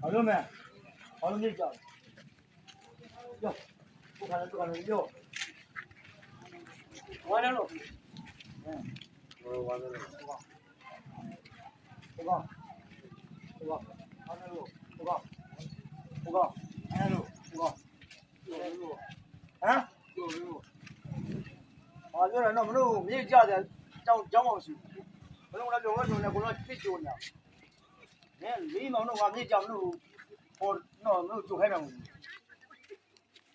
好了没？好了没叫？哟，不看了不看了哟。完了喽。嗯，完了。不搞，不搞，完了喽，不搞，不搞，完了喽，不搞。啊？啊，就是那么多没家的，张张王叔，不用了，六个钟呢，过了几周呢？ เนี่ยลีมองโนงาไม่จําโนพอเนาะโนจุให้น่ะมึง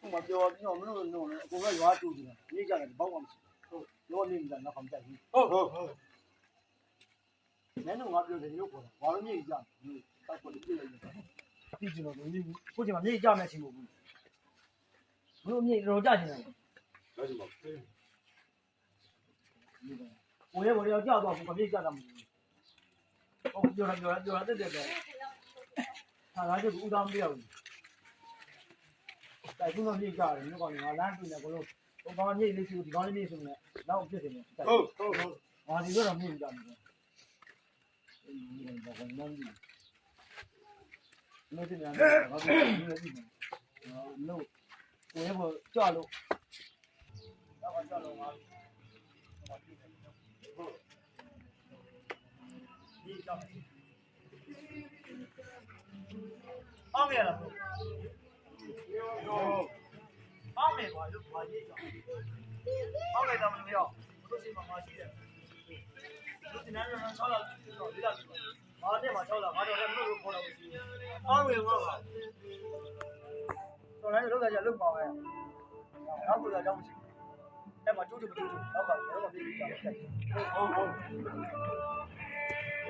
กูมาเปียวพี่เนาะโนโนกูก็ยัวตู้ดินี่จ้ะบ้าวมาဟုတ်လောနေကြတော့ခံကြပြီဟုတ်ဟုတ်ဟုတ်လည်းငါပြောတယ်ရုပ်ပေါ်ဘာလို့မြေကြလဲတောက်ပေါ်ပြည့်လိုက်တာဒီကျွန်တော်လည်းကိုကျွန်တော်မြေကြမယ်ချင်ဘူးဘလို့မြေရောကြချင်တယ်ဒါဆိုပါဦးဝယ်ဝယ်ရောက်ကြတော့ဘာမြေကြတာမဟုတ် ဟုတ်ပြောရပြောရပြောရတက်တက်ပဲဟာလာကျဦးသားမပြောဘူးတိုက်ခုတော့မြေကြတယ်မြို့ကောင်ငါလမ်းတွေ့နေကိုလို့ဟိုကောင်မြေလေးစီဒီကောင်လေးမြေဆိုနေတော့ပြစ်တယ်ဟုတ်ဟုတ်ဟုတ်ငါဒီတော့မြေကြတယ်အေးဒီကောင်ကနန်းဒီလို့တင်ရတယ်ငါပြောနေတယ်လို့ကိုရဲဘော်ကြောက်လို့တော့ကြောက်လို့ငါဒီကြောက်အောင်ရလားအောင်မယ်ပါလို့ပါရေးကြောက်အောင်လိုက်တော့မပြောဘုရားရှင်မှာမရှိတယ်လူတင်နေတော့ဆောက်လာတော့ဒီလားမာနဲ့မှာဆောက်လာငါတော့လည်းမလို့ခေါ်တော့မရှိဘူးအောင်မယ်ပါ 一下。方便了不？方便嘛，就便宜一下。方便咱们没有，我都是买花旗的。我今天早上炒了，炒了几个，把电话炒了，把这菜都破了不行。方便嘛。上来就弄在家弄包呗，老贵了，养不起。哎嘛，九九不九九，老贵，老贵，比你家贵。好好。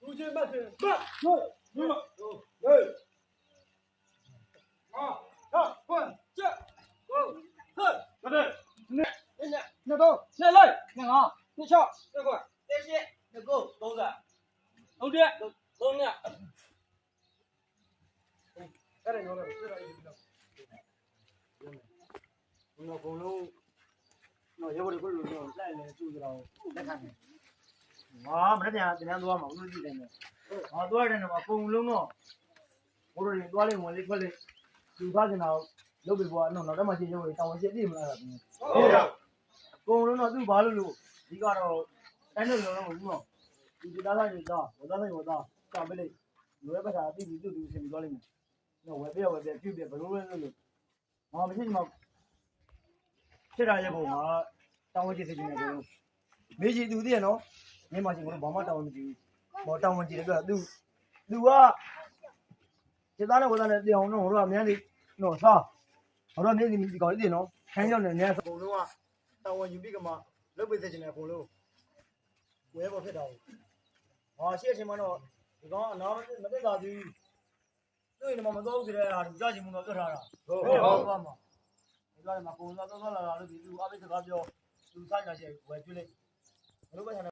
五、六、七、八、九、十、一、二、三、四、五、六、七、八、九、十。兄弟，兄弟，你走，你来，你干啥？你瞧，别管，别接，你走，走啥？走爹，来来来，来来来，来来来，来来来，来来来，来，来，来，来，来， လက်ခံတယ်။ငါမနေ့ကတင်တန်းသွားမှာဦးလို့ကြည့်တယ်။ငါသွားတဲ့နေမှာပုံလုံးတော့ဘိုးတို့တွေသွားလိမ့်ဝင်လေးခွက်လေးသူသွားကျင်တော့လုပ်ပြီးပေါ်တော့နောက်တော့မှချင်းရုပ်တွေတောင်းဝင်ပြည့်မလားဗျာဟုတ်ရ။ပုံလုံးတော့သူ့ဘာလို့လို့ဒီကတော့တိုင်းလို့လုံးလုံးဘူးတော့ဒီဒီသားသားတွေတော့ဝသားတွေဝသားကြောက်ပလိုက်လွယ်ပတ်တာပြီးပြီးသူ့သူဆင်ပြီးသွားလိမ့်မယ်။တော့ဝယ်ပြဝယ်ပြပြုတ်ပြဘလို့လဲလို့ငါမရှိမှဖြစ်တာရဲ့ပုံမှာတောင်းဝင်ကြည့်စီနေတယ်လို့မေးကြည့်သူသိရနော် မင်းမရှိဘူးဘာမှတောင်းဝင်မကြည့်ဘူးဘောတောင်းဝင်ကြည့်တယ်ပြောသူသူကစေသားနဲ့ဝသားနဲ့တရားအောင်တော့တို့ကမြန်လေးနော်စားတို့ကမြင်းစီဒီကောင်လေးနော်ခန်းရောက်နေနေပုံလုံးကတောင်းဝင်ယူပြီးကမှလုတ်ပိတ်စေချင်တယ်ပုံလုံးဝဲပေါ်ဖြစ်တာဟောရှေ့အချိန်မှာတော့ဒီကောင်အနာမသိတာသေးဘူးသူ့ရင်မမတော်ဘူးဆိုတဲ့ဟာသူကြားချင်မှုတော့ပြောထားတာဟုတ်ဟုတ်ဟုတ်ပါမှာဒီကနေ့မှာပုံသားတော့လာလာလို့ဒီလူအပိစကားပြောလူဆိုင်တာရှိဝယ်ကျွေးလိုက်ဘယ်လိုပဲဆန္ဒ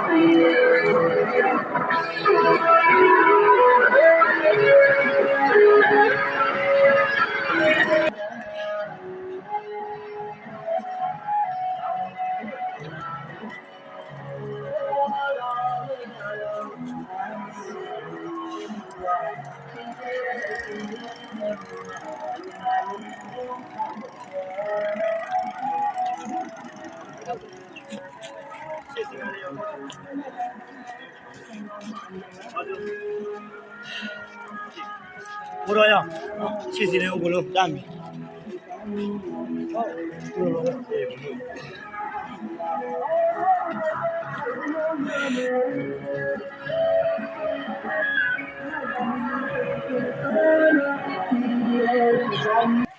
불어요. 치즈네 오글로 땀이. 어, Thank you.